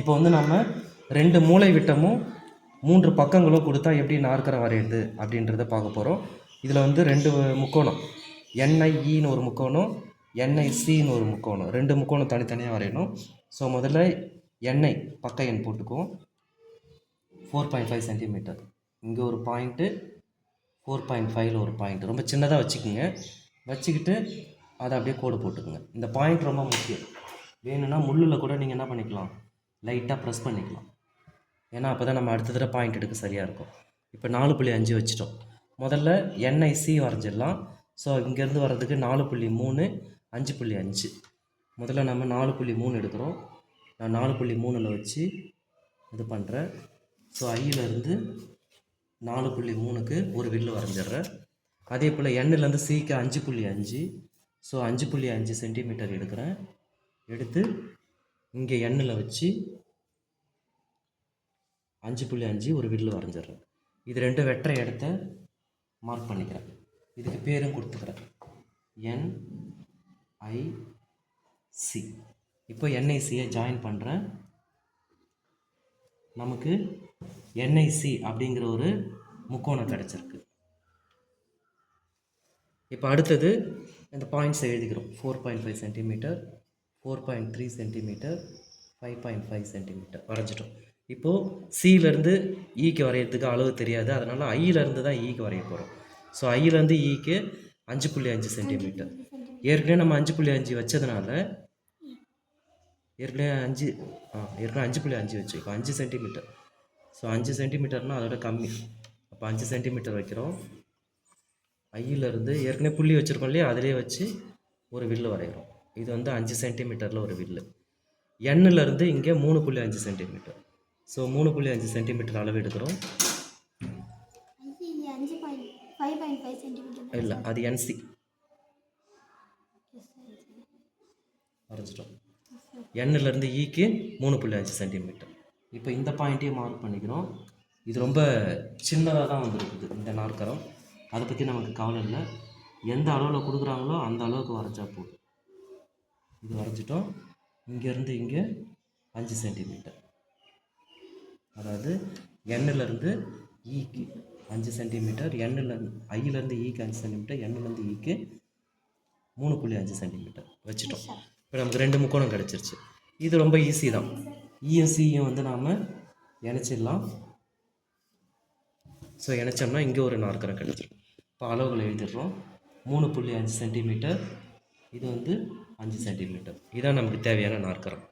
இப்போ வந்து நம்ம ரெண்டு மூளை விட்டமும் மூன்று பக்கங்களும் கொடுத்தா எப்படி நாற்கரம் வரையுது அப்படின்றத பார்க்க போகிறோம் இதில் வந்து ரெண்டு முக்கோணம். என்ஐஇன்னு e ஒரு முக்கோணம் என்ஐசின்னு ஒரு முக்கோணம். ரெண்டு முக்கோணம் தனித்தனியாக வரையணும். ஸோ முதல்ல எண்ணெய் பக்க எண் போட்டுக்குவோம். ஃபோர் பாயிண்ட் ஃபைவ் சென்டிமீட்டர் இங்கே ஒரு பாயிண்ட்டு ஃபோர் பாயிண்ட் ஃபைவ்ல ஒரு பாயிண்ட் ரொம்ப சின்னதாக வச்சுக்கோங்க. வச்சுக்கிட்டு அதை அப்படியே கோடு போட்டுக்குங்க. இந்த பாயிண்ட் ரொம்ப முக்கியம். வேணும்னா முள்ளில் கூட நீங்கள் என்ன பண்ணிக்கலாம்? லைட்டாக ப்ரெஸ் பண்ணிக்கலாம். ஏன்னா அப்போ தான் நம்ம அடுத்த தடவை பாயிண்ட் எடுக்க சரியாக இருக்கும். இப்போ நாலு புள்ளி அஞ்சு வச்சிட்டோம். முதல்ல என்ஐசி வரைஞ்சிடலாம். ஸோ இங்கேருந்து வர்றதுக்கு நாலு புள்ளி மூணு அஞ்சு புள்ளி அஞ்சு. முதல்ல நம்ம நாலு புள்ளி மூணு எடுக்கிறோம். நான் நாலு புள்ளி மூணில் வச்சு இது பண்ணுறேன் ஸோ ஐயிலேருந்து நாலு புள்ளி மூணுக்கு ஒரு வில்லு வரைஞ்சிடுறேன். அதே போல் எண்ணிலேருந்து சிக்கு அஞ்சு புள்ளி அஞ்சு. ஸோ அஞ்சு புள்ளி அஞ்சு சென்டிமீட்டர் எடுக்கிறேன். எடுத்து இங்கே எண்ணில் வச்சு அஞ்சு புள்ளி அஞ்சு ஒரு வில்லு வரைஞ்சிடுறேன். இது ரெண்டு வெட்டுற இடத்த மார்க் பண்ணிக்கிறேன். இதுக்கு பேரும் கொடுத்துக்கிறேன். என் ஐ சி இப்போ என்ஐசியை ஜாயின் பண்ணுறேன் நமக்கு என்ஐசி அப்படிங்கிற ஒரு முக்கோணம் கிடச்சிருக்கு. இப்போ அடுத்தது இந்த பாயிண்ட்ஸை எழுதிக்கிறோம். Four point five centimetre four point three centimetre five point five centimetre வரைஞ்சிட்டோம். இப்போது சியிலேருந்து ஈக்கு e வரைகிறதுக்கு அளவு தெரியாது. அதனால் ஐயிலேருந்து தான் e ஈக்கு வரைய போகிறோம் ஸோ ஐயிலேருந்து ஈக்கு e அஞ்சு புள்ளி அஞ்சு சென்டிமீட்டர் ஏற்கனவே நம்ம அஞ்சு புள்ளி அஞ்சு வச்சதுனால ஏற்கனவே அஞ்சு ஆ ஏற்கனவே அஞ்சு புள்ளி அஞ்சு வச்சுருக்கோம். அஞ்சு சென்டிமீட்டர் ஸோ அஞ்சு சென்டிமீட்டர்னால் அதோட கம்மி. அப்போ அஞ்சு சென்டிமீட்டர் வைக்கிறோம். ஐயிலேருந்து ஏற்கனவே புள்ளி வச்சுருக்கோம் இல்லையா? அதிலே வச்சு ஒரு வில்லு வரைகிறோம். இது வந்து அஞ்சு சென்டிமீட்டரில் ஒரு வில்லு. எண்ணிலேருந்து இங்கே மூணு புள்ளி அஞ்சு சென்டிமீட்டர் ஸோ மூணு புள்ளி அஞ்சு சென்டிமீட்டர் அளவு எடுக்கிறோம். இல்லை அது என்சி வரைஞ்சிட்டோம் எண்ணிலேருந்து ஈக்கு e மூணு புள்ளி அஞ்சு சென்டிமீட்டர் இப்போ இந்த பாயிண்ட்டையும் மார்க் பண்ணிக்கிறோம். இது ரொம்ப சின்னதாக தான் வந்துருக்குது இந்த நாற்கரம். அதை பற்றி நமக்கு கவலை இல்லை. எந்த அளவில் கொடுக்குறாங்களோ அந்த அளவுக்கு வரைஞ்சா போதும். இது வரைஞ்சிட்டோம். இங்கேருந்து இங்கே அஞ்சு சென்டிமீட்டர். அதாவது எண்ணிலேருந்து ஈக்கு அஞ்சு சென்டிமீட்டர் எண்ணில் ஐயிலேருந்து ஈக்கு அஞ்சு சென்டிமீட்டர் எண்ணிலேருந்து ஈக்கு மூணு புள்ளி அஞ்சு சென்டிமீட்டர் வச்சுட்டோம். இப்போ நமக்கு ரெண்டு முக்கோணம் கிடச்சிருச்சு. இது ரொம்ப ஈஸி தான். ஈயும் சியும் வந்து நாம் இணைச்சிடலாம். ஸோ இணைச்சோம்னா இங்கே ஒரு நாற்கரம் கிடச்சிரும். இப்போ அளவுகளை எழுதிடுறோம். மூணு புள்ளி அஞ்சு சென்டிமீட்டர். இது வந்து அஞ்சு சென்டிமீட்டர் இதான் நமக்கு தேவையான நாற்கரம்.